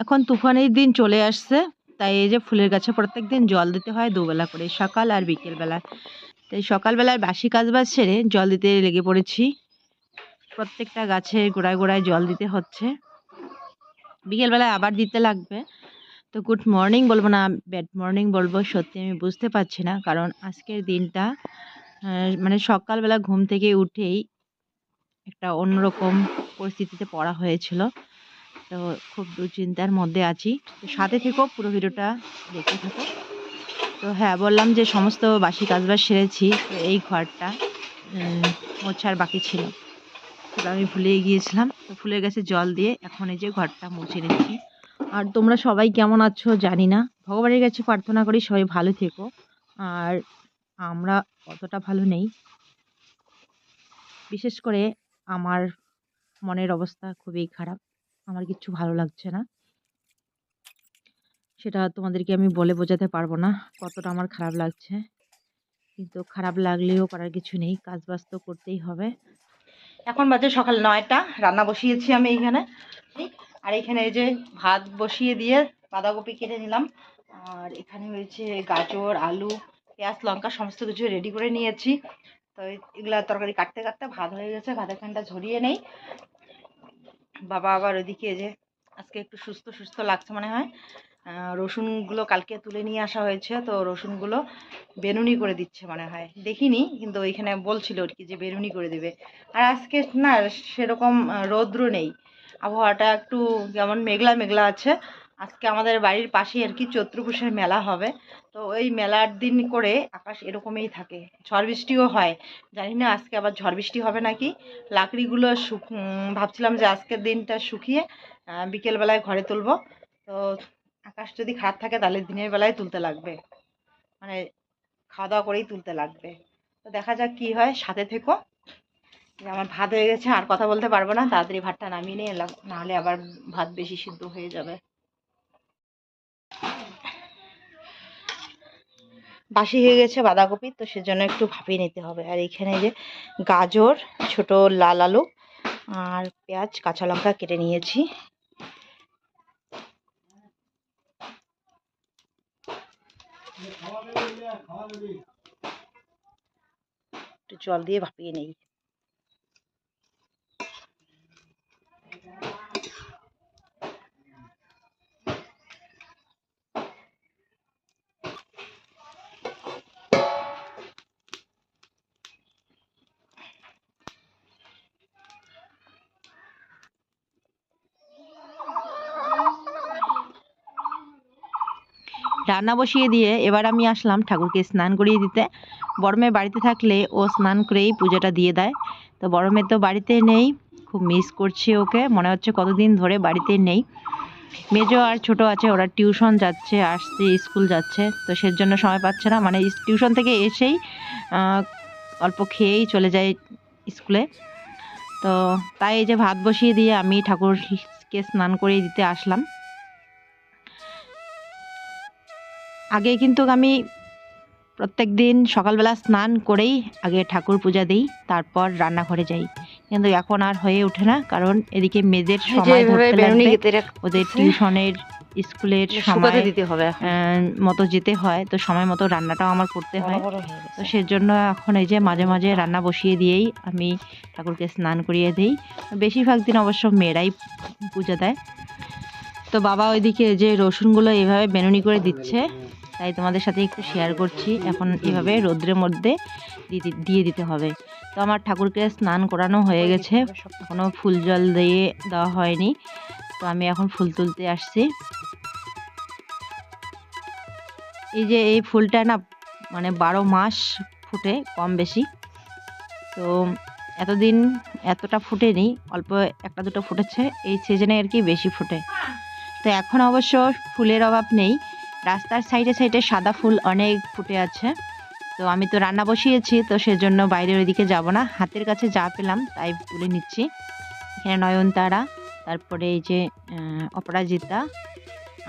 এখন তুফানের দিন চলে আসছে, তাই এই যে ফুলের গাছে প্রত্যেক দিন জল দিতে হয় দুবেলা করে, সকাল আর বিকেল বেলা তাই সকালবেলার বাসি কাজবাজ সেরে জল দিতে লেগে পড়েছি। প্রত্যেকটা গাছের গোড়ায় গোড়ায় জল দিতে হচ্ছে। বিকেলবেলায় আবার দিতে লাগবে। তো গুড মর্নিং বলব না, ব্যাড মর্নিং বলব, সত্যি আমি বুঝতে পারছি না, কারণ আজকের দিনটা মানে সকালবেলা ঘুম থেকে উঠেই একটা অন্যরকম পরিস্থিতিতে পড়া হয়েছিল। তো খুব দুশ্চিন্তার মধ্যে আছি। তো সাথে থেকেও পুরো ভিডিওটা দেখতে থাকো। তো হ্যাঁ বললাম যে সমস্ত বাসি কাজবাজ সেরেছি, তো এই ঘরটা মোছার বাকি ছিল। সেটা আমি ভুলে গিয়েছিলাম। তো ফুলের গাছে জল দিয়ে এখন এই যে ঘরটা মুছে নিচ্ছি। আর তোমরা সবাই কেমন আছো জানি না। ভগবানের কাছে প্রার্থনা করি সবাই ভালো থেকো। আর আমরা অতটা ভালো নেই। বিশেষ করে আমার মনের অবস্থা খুবই খারাপ। আমার কিচ্ছু ভালো লাগছে না। সেটা তোমাদেরকে আমি বলে বোঝাতে পারব না কতটা আমার খারাপ লাগছে। কিন্তু খারাপ লাগলেও করার কিছু নেই কাজ বাজ তো করতেই হবে। এখন বাজে সকাল নয়টা, রান্না বসিয়েছি আমি এইখানে আর এখানে এই যে ভাত বসিয়ে দিয়ে বাঁধাকপি কেটে নিলাম। আর এখানে হয়েছে গাজর, আলু, পেঁয়াজ, লঙ্কা, সমস্ত কিছু রেডি করে নিয়েছি। তো এগুলা তরকারি কাটতে কাটতে ভাত হয়ে গেছে, ভাতের খানটা ঝরিয়ে নেই। বাবা আবার ওইদিকে যে আজকে একটু সুস্থ সুস্থ লাগছে মনে হয়। রসুনগুলো কালকে তুলে নিয়ে আসা হয়েছে, তো রসুনগুলো বেনুনি করে দিচ্ছে মনে হয়। দেখিনি, কিন্তু ওইখানে বলছিল আর কি যে বেনুনি করে দেবে। আর আজকে না, সেরকম রৌদ্র নেই। আবহাওয়াটা একটু যেমন মেঘলা মেঘলা আছে। আজকে আমাদের বাড়ির পাশেই আর কি চৈত্রপুষের মেলা হবে। তো ওই মেলার দিন করে আকাশ এরকমই থাকে। ঝড় বৃষ্টিও হয়। জানি না আজকে আবার ঝড় বৃষ্টি হবে নাকি? লাকড়িগুলো শুক ভাবছিলাম যে আজকের দিনটা শুকিয়ে বিকেলবেলায় ঘরে তুলবো। তো আকাশ যদি খারাপ থাকে তাহলে দিনের বেলায় তুলতে লাগবে। মানে খাওয়া দাওয়া করেই তুলতে লাগবে। তো দেখা যাক কি হয়, সাথে থেকো। আমার ভাত হয়ে গেছে, আর কথা বলতে পারব না। তাড়াতাড়ি ভাতটা নামিয়ে নিয়ে এলাম। নাহলে আবার ভাত বেশি সিদ্ধ হয়ে যাবে। বাসি হয়ে গেছে বাঁধাকপি, তো সেজন্য একটু ভাপিয়ে নিতে হবে। আর এখানে যে গাজর, ছোট লাল আলু আর পেঁয়াজ, কাঁচা লঙ্কা কেটে নিয়েছি। একটু জল দিয়ে ভাপিয়ে নেই। রান্না বসিয়ে দিয়ে এবার আমি আসলাম ঠাকুরকে স্নান করিয়ে দিতে। বড়মে বাড়িতে থাকলে ও স্নান করেই পুজোটা দিয়ে দেয়। তো বড়মে তো বাড়িতে নেই, খুব মিস করছি ওকে। মনে হচ্ছে কতদিন ধরে বাড়িতে নেই। মেজো আর ছোট আছে, ওরা টিউশন যাচ্ছে, আসছে, স্কুল যাচ্ছে। তো সের জন্য সময় পাচ্ছে না। মানে টিউশন থেকে এসেই অল্প খেয়েই চলে যায় স্কুলে। তো তাই এই যে ভাত বসিয়ে দিয়ে আমি ঠাকুরকে স্নান করিয়ে দিতে আসলাম। আগে কিন্তু আমি প্রত্যেক দিন সকালবেলা স্নান করেই আগে ঠাকুর পূজা দিই তারপর রান্নাঘরে যাই। কিন্তু এখন আর হয়ে ওঠে না কারণ এদিকে মেয়েদের সময় ধরতে লাগবে ওদের টিউশনের স্কুলের সময় দিতে হবে মতো যেতে হয় তো সময় মতো রান্নাটাও আমার করতে হয়। হয়ে তো সেজন্য এখন এই যে মাঝে মাঝে রান্না বসিয়ে দিয়েই আমি ঠাকুরকে স্নান করিয়ে দিই। বেশিরভাগ দিন অবশ্য মেয়েরাই পূজা দেয়। তো বাবা ওইদিকে যে রসুনগুলো এভাবে বেনুনি করে দিচ্ছে তাই তোমাদের সাথে একটু শেয়ার করছি। এখন এভাবে রোদ্রের মধ্যে দিয়ে দিতে হবে। তো আমার ঠাকুরকে স্নান করানো হয়ে গেছে। এখনও ফুল জল দিয়ে দেওয়া হয়নি। তো আমি এখন ফুল তুলতে আসছি। এই যে এই ফুলটা না মানে বারো মাস ফুটে, কম বেশি। তো এতদিন এতটা ফুটেনি, অল্প একটা দুটো ফুটেছে। এই সিজনে আর কি বেশি ফুটে। তো এখন অবশ্য ফুলের অভাব নেই। রাস্তার সাইডে সাইডে সাদা ফুল অনেক ফুটে আছে। তো আমি তো রান্না বসিয়েছি, তো সেজন্য বাইরের ওইদিকে যাব না। হাতের কাছে যা পেলাম তাই তুলে নিচ্ছি। এখানে নয়নতারা, তারপরে এই যে অপরাজিতা,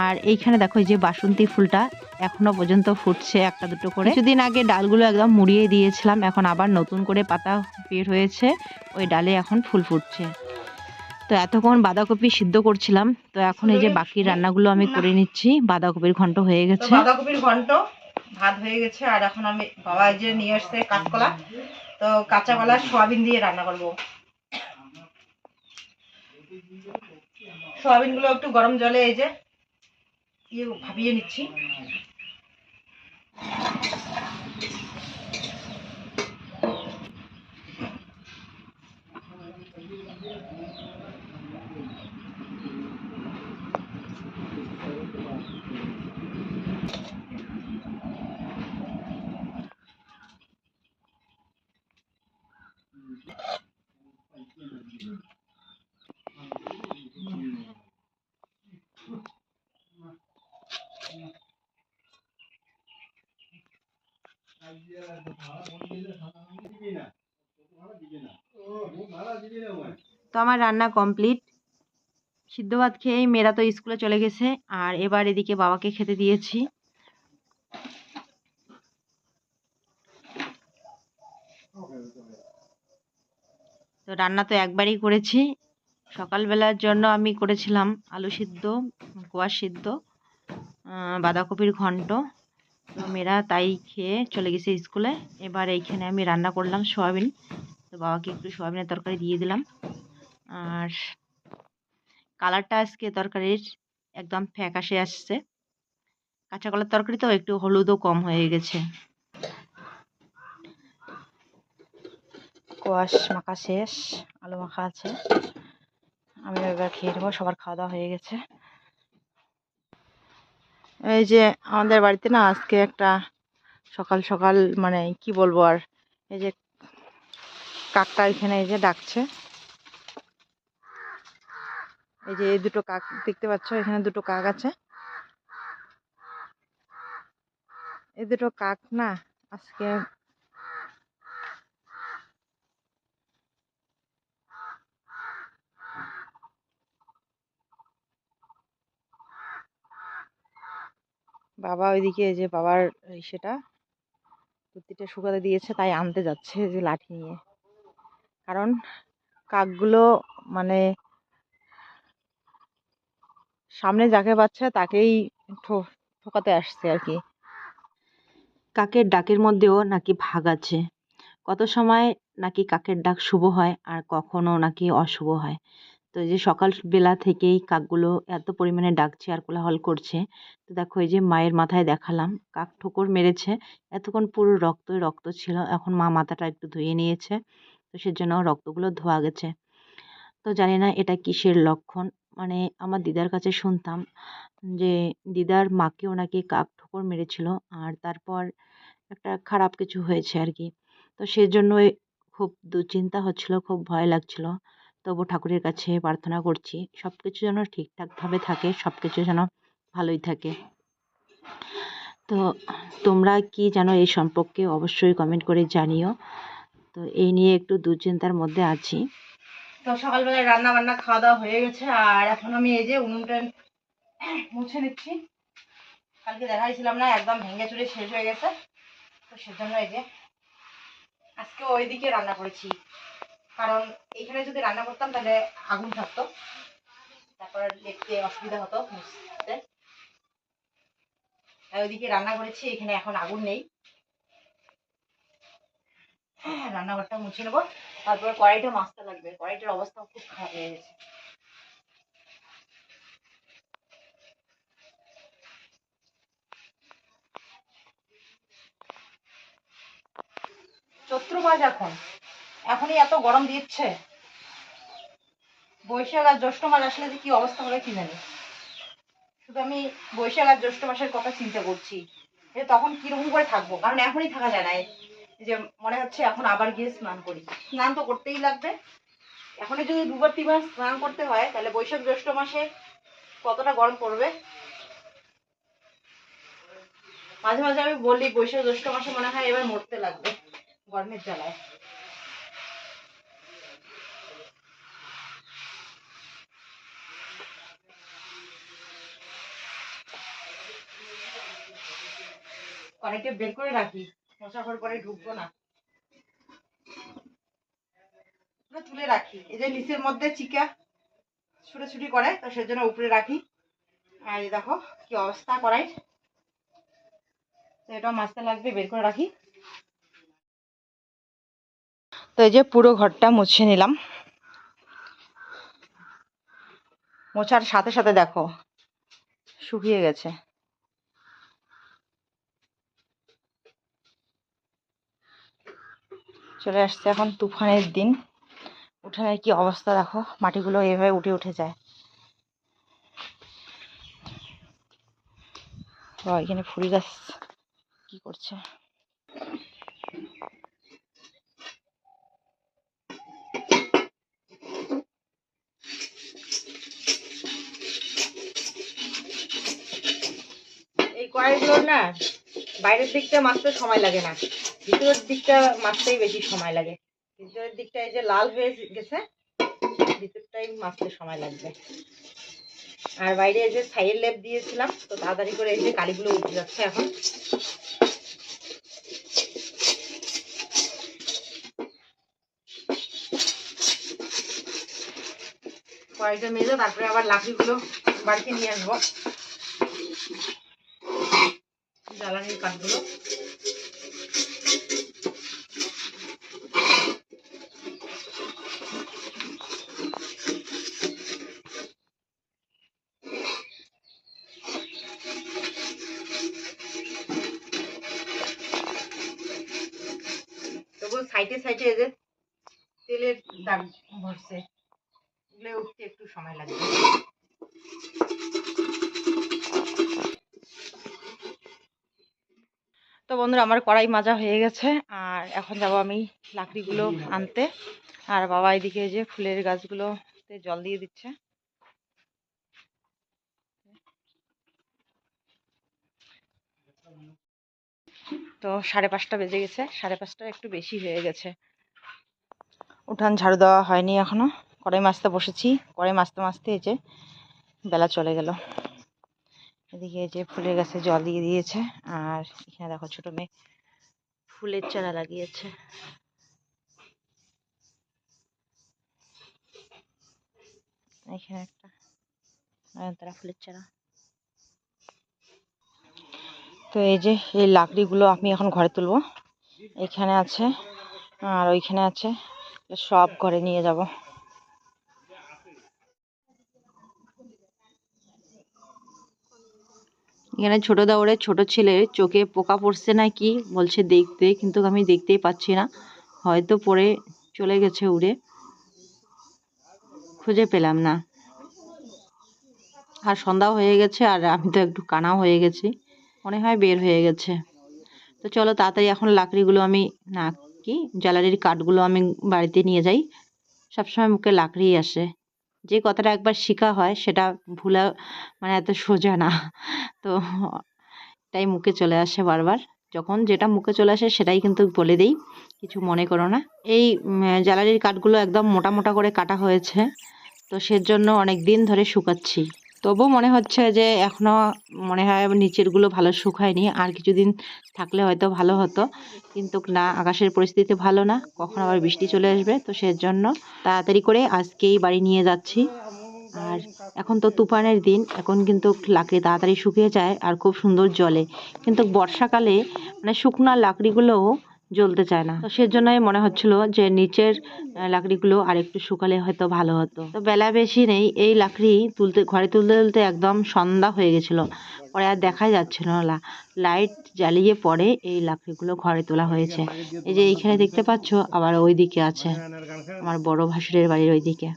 আর এইখানে দেখো এই যে বাসন্তী ফুলটা এখনও পর্যন্ত ফুটছে একটা দুটো করে। কিছুদিন আগে ডালগুলো একদম মুড়িয়ে দিয়েছিলাম, এখন আবার নতুন করে পাতা বের হয়েছে, ওই ডালে এখন ফুল ফুটছে। তো এতক্ষণ বাঁধাকপি সিদ্ধ করছিলাম তো এখন এই যে বাকি রান্নাগুলো আমি করে নিচ্ছি। বাঁধাকপির ঘন্ট হয়ে গেছে। বাঁধাকপির ঘন্ট ভাত হয়ে গেছে আর এখন আমি বাবা এই যে নিয়ে আসছে কাঁচকলা। তো কাঁচা কলা সোয়াবিন দিয়ে রান্না করব। সোয়াবিনগুলো একটু গরম জলে এই যে ইয়ে ভাবিয়ে নিচ্ছি। তো আমার রান্না কমপ্লিট। সিদ্ধ ভাত খেয়েই মেয়েরা তো স্কুলে চলে গেছে, আর এবার এদিকে বাবাকে খেতে দিয়েছি। তো রান্না তো একবারই করেছি। সকালবেলার জন্য আমি করেছিলাম আলু সিদ্ধ কোয়াশ সিদ্ধ বাঁধাকপির ঘন্ট। মেয়েরা তাই খেয়ে চলে গেছে স্কুলে। এবার এইখানে আমি রান্না করলাম সয়াবিন। তো বাবাকে একটু সয়াবিনের তরকারি দিয়ে দিলাম। আর কালারটা আজকে তরকারির একদম ফ্যাকাশে আসছে। কাঁচা কলার তরকারি তো একটু হলুদও কম হয়ে গেছে। কোয়াশ মাখা শেষ, আলু মাখা আছে। আমি এবার খেয়ে নেব, সবার খাওয়া দাওয়া হয়ে গেছে। এই যে আমাদের বাড়িতে না আজকে একটা সকাল সকাল মানে কি বলব আর, এই যে কাকটা এখানে এই যে ডাকছে। এই যে এই দুটো কাক দেখতে পাচ্ছ, এখানে দুটো কাক আছে। এই দুটো কাক না আজকে বাবা ওইদিকে যে বাবার সেটা কুর্তিটা শুকাতে দিয়েছে, তাই আনতে যাচ্ছে যে লাঠি নিয়ে। কারণ কাকগুলো মানে সামনে যাকে পাচ্ছে তাকেই ঠোকাতে আসছে আর কি। কাকের ডাকের মধ্যেও নাকি ভাগ আছে। কত সময় নাকি কাকের ডাক শুভ হয় আর কখনো নাকি অশুভ হয়? তো এই যে সকালবেলা থেকেই কাকগুলো এত পরিমাণে ডাকছে আর কোলাহল করছে, তো দেখো এই যে মায়ের মাথায় দেখালাম, কাক ঠোকর মেরেছে, এতক্ষণ পুরো রক্তই রক্ত ছিল, এখন মা মাথাটা একটু ধুয়ে নিয়েছে, তো সেজন্য রক্তগুলো ধোয়া গেছে। তো জানি না এটা কিসের লক্ষণ মানে আমার দিদার কাছে শুনতাম যে দিদার মাকেও নাকি কাক ঠোকর মেরেছিল আর তারপর একটা খারাপ কিছু হয়েছে আর কি, তো সেজন্যই খুব দুশ্চিন্তা হচ্ছিল, খুব ভয় লাগছিল। তবু ঠাকুরের কাছে প্রার্থনা করছি সব কিছু যেন ঠিকঠাকভাবে থাকে সব কিছু যেন ভালোই থাকে। তো তোমরা কি জানো এই সম্পর্কে অবশ্যই কমেন্ট করে জানিও। তো এই নিয়ে একটু দুশ্চিন্তার মধ্যে আছি। তো সকালবেলায় রান্না বান্না খাওয়া দাওয়া হয়ে গেছে, আর এখন আমি এই যে উনুনটা মুছে নিচ্ছি। কালকে দেখাইছিলাম না, একদম ভেঙে চুরে শেষ হয়ে গেছে। তো সেজন্য এই যে আজকে ওইদিকে রান্না করেছি। কারণ এখানে যদি রান্না করতাম, তাহলে আগুন থাকতো। তারপর দেখতে অসুবিধা হতো ওইদিকে রান্না করেছি, এখানে এখন আগুন নেই। হ্যাঁ রান্নাঘরটা মুছে নেব। তারপরে কড়াইটা মাজতে লাগবে। কড়াইটার অবস্থা খুব খারাপ হয়ে গেছে। চৈত্র মাস এখন। এখনই এত গরম দিচ্ছে। বৈশাখ আর জ্যৈষ্ঠ মাস আসলে যে কি অবস্থা হবে কি জানি। শুধু আমি বৈশাখ আর জ্যৈষ্ঠ মাসের কথা চিন্তা করছি। যে তখন কীরকম করে থাকব? কারণ এখনই থাকা যায় না। যে মনে হচ্ছে এখন আবার গিয়ে স্নান করি। স্নান তো করতেই লাগবে। এখনই যদি দুবার, তিনবার স্নান করতে হয়, তাহলে বৈশাখ, জ্যৈষ্ঠ মাসে কতটা গরম পড়বে? মাঝে মাঝে আমি বলি, বৈশাখ, জ্যৈষ্ঠ মাসে মনে হয় এবার মরতে লাগবে গরমের জ্বালায়। অনেকটা বের করে রাখি। মশা ঘর পরে ঢুকবো না। তুলে রাখি। এই যে নিচের মধ্যে চিকা ছুটোছুটি করে, তো সেজন্য উপরে রাখি। আর দেখো কি অবস্থা করাই তো এটাও মাছতে লাগবে, বের করে রাখি। তো এই যে পুরো ঘরটা মুছে নিলাম। মোছার সাথে সাথে দেখো, শুকিয়ে গেছে। চলে আসছে এখন তুফানের দিন। উঠানের কি অবস্থা দেখো? মাটিগুলো এভাবে উঠে উঠে যায়। এখানে ফুল গাছ কি করছে? এই কড়াইগুলো না, বাইরের দিকটা মাছতে সময় লাগে না। ভিতরের দিকটা মাছতেই বেশি সময় লাগে। ভিতরের দিকটা এই যে লাল হয়ে গেছে, ভিতরটাই মাছতে সময় লাগবে। আর বাইরে এই যে ছাইয়ের লেপ দিয়েছিলাম, তো তাড়াতাড়ি করে এই যে কালিগুলো উঠে যাচ্ছে এখন। কড়াইটা মেজে, তারপরে আবার লাঠিগুলো বাড়িতে নিয়ে আসব। জ্বালানির কাঠগুলো। সাইডে সাইডে যে তেলের দাগ ভরছে। এগুলো উঠতে একটু সময় লাগবে। তো বন্ধুরা, আমার কড়াই মাজা হয়ে গেছে, আর এখন যাব আমি লাকড়িগুলো আনতে। আর বাবা এদিকে যে ফুলের গাছগুলোতে জল দিয়ে দিচ্ছে। তো সাড়ে পাঁচটা বেজে গেছে। সাড়ে পাঁচটা একটু বেশি হয়ে গেছে। উঠান ঝাড়ু দেওয়া হয়নি এখনও। কড়াই মাছতে বসেছি। কড়াই মাছতে মাছতে এই যে বেলা চলে গেল। এদিকে এই যে ফুলের গাছে জল দিয়ে দিয়েছে। আর এখানে দেখো ছোট মেয়ে ফুলের চারা লাগিয়েছে। এখানে একটা নয়নতারা ফুলের চারা। তো এই যে, এই লাকড়িগুলো আমি এখন ঘরে তুলবো। এখানে আছে, আর ওইখানে আছে, সব ঘরে নিয়ে যাব। এখানে ছোট দাউড়ে ছোট ছেলের চোখে পোকা পড়ছে না কি বলছে দেখতে, কিন্তু আমি দেখতেই পাচ্ছি না। হয়তো পরে চলে গেছে উড়ে। খুঁজে পেলাম না। আর সন্ধ্যাও হয়ে গেছে, আর আমি তো একটু কানাও হয়ে গেছি। মনে হয় বের হয়ে গেছে। তো চলো তাড়াতাড়ি এখন লাকড়িগুলো আমি না কি জ্বালানির কাঠগুলো আমি বাড়িতে নিয়ে যাই। সবসময় মুখে লাকড়ি আসে। যে কথাটা একবার শেখা হয় সেটা ভুলা মানে এত সোজা না। তো তাই মুখে চলে আসে বারবার। যখন যেটা মুখে চলে আসে সেটাই কিন্তু বলে দিই, কিছু মনে করো না। এই জ্বালানির কাঠগুলো একদম মোটা মোটা করে কাটা হয়েছে। তো সেজন্য অনেক দিন ধরে শুকাচ্ছি। তবু মনে হচ্ছে যে এখনও মনে হয় নিচেরগুলো ভালো শুকায়নি। আর কিছুদিন থাকলে হয়তো ভালো হতো। কিন্তু না, আকাশের পরিস্থিতি ভালো না। কখন আবার বৃষ্টি চলে আসবে, তো সেজন্য তাড়াতাড়ি করে আজকেই বাড়ি নিয়ে যাচ্ছি। আর এখন তো তুফানের দিন, এখন কিন্তু লাকড়ি তাড়াতাড়ি শুকিয়ে যায় আর খুব সুন্দর জ্বলে কিন্তু বর্ষাকালে মানে শুকনা লাকড়িগুলোও জ্বলতে চায় না। তো সেজন্যই মনে হচ্ছিল যে নিচের লাকড়িগুলো আর একটু শুকালে হয়তো ভালো হতো। তো বেলা বেশি নেই, এই লাকড়ি তুলতে, ঘরে তুলতে তুলতে একদম সন্ধ্যা হয়ে গেছিল। পরে আর দেখাই যাচ্ছিল না। লাইট জ্বালিয়ে পরে এই লাকড়িগুলো ঘরে তোলা হয়েছে। এই যে এইখানে দেখতে পাচ্ছ, আবার ওই দিকে আছে। আমার বড় ভাসুরের বাড়ির ওই দিকে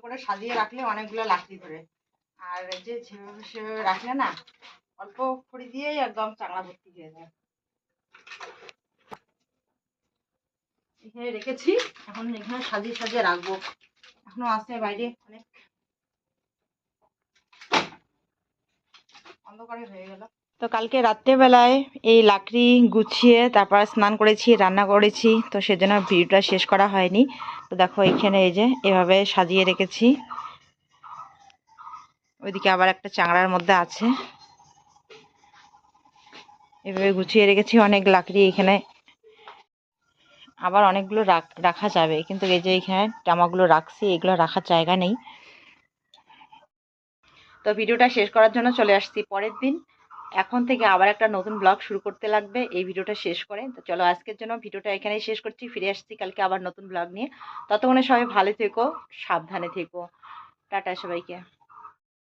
করে সাজিয়ে রাখলে অনেকগুলো লাকড়ি ধরে। আর যে যেভাবে সেভাবে রাখলে না, অল্প খড়ি দিয়েই একদম চাংলা ভর্তি হয়ে যায়। এখানে রেখেছি, এখন এখানে সাজিয়ে সাজিয়ে রাখব। এখনও আছে বাইরে অনেক। অন্ধকারে হয়ে গেল। তো কালকে রাত্রেবেলায় এই লাকড়ি গুছিয়ে তারপর স্নান করেছি, রান্না করেছি, তো সেজন্য ভিডিওটা শেষ করা হয়নি। তো দেখো এইখানে এই যে এভাবে সাজিয়ে রেখেছি। ওইদিকে আবার একটা চাংড়ার মধ্যে আছে। এভাবে গুছিয়ে রেখেছি, অনেক লাকড়ি এখানে। আবার অনেকগুলো রাখ- যাবে, কিন্তু এই যে এখানে জামাগুলো রাখছি, এগুলো রাখার জায়গা নেই। তো ভিডিওটা শেষ করার জন্য চলে আসছি পরের দিন। এখন থেকে আবার একটা নতুন ব্লগ শুরু করতে লাগবে। এই ভিডিওটা শেষ করে। তো চলো আজকের জন্য ভিডিওটা এখানেই শেষ করছি। ফিরে আসছি কালকে আবার নতুন ব্লগ নিয়ে। ততক্ষণে সবাই ভালো থেকো, সাবধানে থেকো। টাটা সবাইকে।